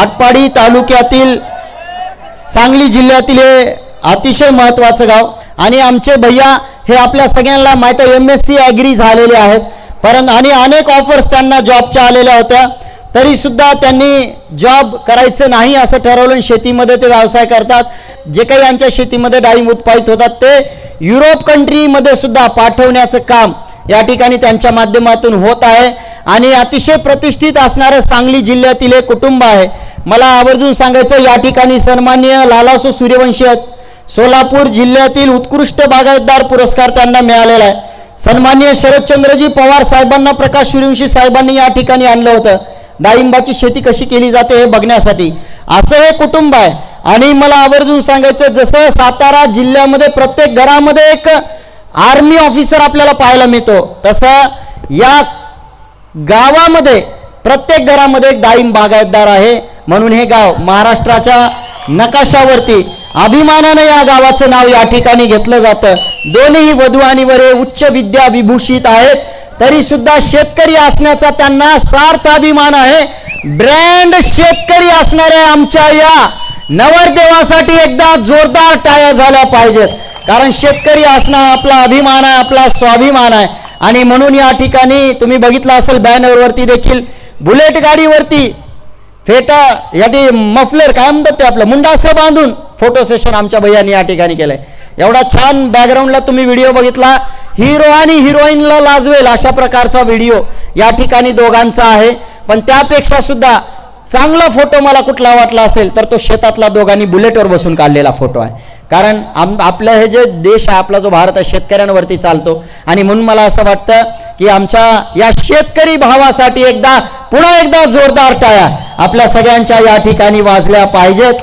आटपाडी तालुक्यातील सांगली जिल्ह्यातील हे अतिशय महत्त्वाचं गाव. आणि आमचे भैया हे आपल्या सगळ्यांना माहीत आहे एम एस सी ॲग्री झालेले आहेत. परंतु आणि अनेक ऑफर्स त्यांना जॉबच्या आलेल्या होत्या. तरीसुद्धा त्यांनी जॉब करायचं नाही असं ठरवलं आणि शेतीमध्ये ते व्यवसाय करतात. जे काही आमच्या शेतीमध्ये डाळिंब उत्पादित होतात ते युरोप कंट्रीमध्ये सुद्धा पाठवण्याचं काम या ठिकाणी त्यांच्या माध्यमातून होत आहे आणि अतिशय प्रतिष्ठित असणारं सांगली जिल्ह्यातील एक कुटुंब आहे. मला आवर्जून सांगायचं या ठिकाणी सन्मान्य लालासो सूर्यवंशी आहेत. सोलापूर जिल्ह्यातील उत्कृष्ट बागायतदार पुरस्कार त्यांना मिळालेला आहे. सन्मान्य शरदचंद्रजी पवार साहेबांना प्रकाश सूर्यवंशी साहेबांनी या ठिकाणी आणलं होतं. डाळिंबाची शेती कशी केली जाते हे बघण्यासाठी. असं हे कुटुंब आहे. आणि मला आवर्जून सांगायचं जसं सातारा जिल्ह्यामध्ये प्रत्येक घरामध्ये एक आर्मी ऑफिसर आपल्याला पाहायला मिळतो. तसं या गावामध्ये प्रत्येक घरामध्ये एक डाळिंब बागायतदार आहे. म्हणून हे गाव महाराष्ट्राच्या नकाशावरती अभिमानानं या गावाचं नाव या ठिकाणी घेतलं जातं. दोन्ही वधू आणि वरे उच्च विद्या विभूषित आहेत. तरी सुद्धा शेतकरी असण्याचा त्यांना सार्थ अभिमान आहे. ब्रँड शेतकरी असणाऱ्या आमच्या या नवरदेवासाठी एकदा जोरदार टाया झाल्या पाहिजेत. कारण शेतकरी असणं आपला अभिमान आहे आपला स्वाभिमान आहे. आणि म्हणून या ठिकाणी तुम्ही बघितलं असेल बॅनरवरती देखील बुलेट गाडीवरती फेटा याठी मफलर काय म्हणतात ते आपलं मुंडासे बांधून फोटो सेशन आमच्या भैयानी या ठिकाणी केलंय. एवढा छान बॅकग्राऊंडला तुम्ही व्हिडिओ बघितला. हिरो आणि हिरोईनला लाजवेल अशा प्रकारचा व्हिडिओ या ठिकाणी दोघांचा आहे. पण त्यापेक्षा सुद्धा चांगला फोटो मला कुठला वाटला असेल तर तो शेतातला दोघांनी बुलेटवर बसून काढलेला फोटो आहे. कारण आम आपलं हे जे देश आहे आपला जो भारत आहे शेतकऱ्यांवरती चालतो. आणि म्हणून मला असं वाटतं की आमच्या या शेतकरी भावासाठी एकदा पुन्हा एकदा जोरदार टाळ्या आपल्या सगळ्यांच्या या ठिकाणी वाजल्या पाहिजेत.